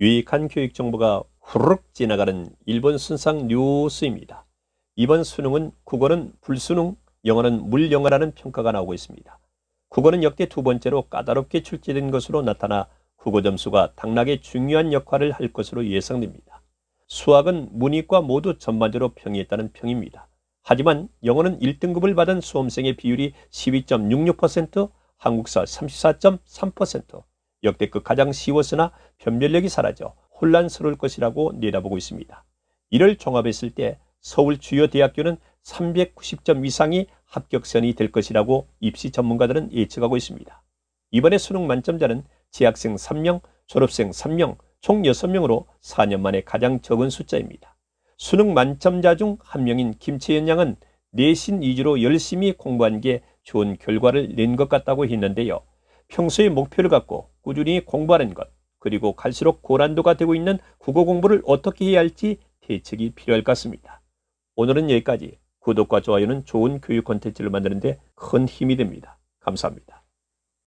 유익한 교육 정보가 후루룩 지나가는 일본 순상 뉴스입니다. 이번 수능은 국어는 불수능, 영어는 물영어라는 평가가 나오고 있습니다. 국어는 역대 두 번째로 까다롭게 출제된 것으로 나타나 국어 점수가 당락에 중요한 역할을 할 것으로 예상됩니다. 수학은 문이과 모두 전반적으로 평이했다는 평입니다. 하지만 영어는 1등급을 받은 수험생의 비율이 12.66%, 한국사 34.3%, 역대급 가장 쉬웠으나 변별력이 사라져 혼란스러울 것이라고 내다보고 있습니다. 이를 종합했을 때 서울 주요 대학교는 390점 이상이 합격선이 될 것이라고 입시 전문가들은 예측하고 있습니다. 이번에 수능 만점자는 재학생 3명, 졸업생 3명, 총 6명으로 4년 만에 가장 적은 숫자입니다. 수능 만점자 중 한 명인 김채연 양은 내신 위주로 열심히 공부한 게 좋은 결과를 낸 것 같다고 했는데요. 평소에 목표를 갖고 꾸준히 공부하는 것, 그리고 갈수록 고난도가 되고 있는 국어 공부를 어떻게 해야 할지 대책이 필요할 것 같습니다. 오늘은 여기까지 구독과 좋아요는 좋은 교육 콘텐츠를 만드는데 큰 힘이 됩니다. 감사합니다.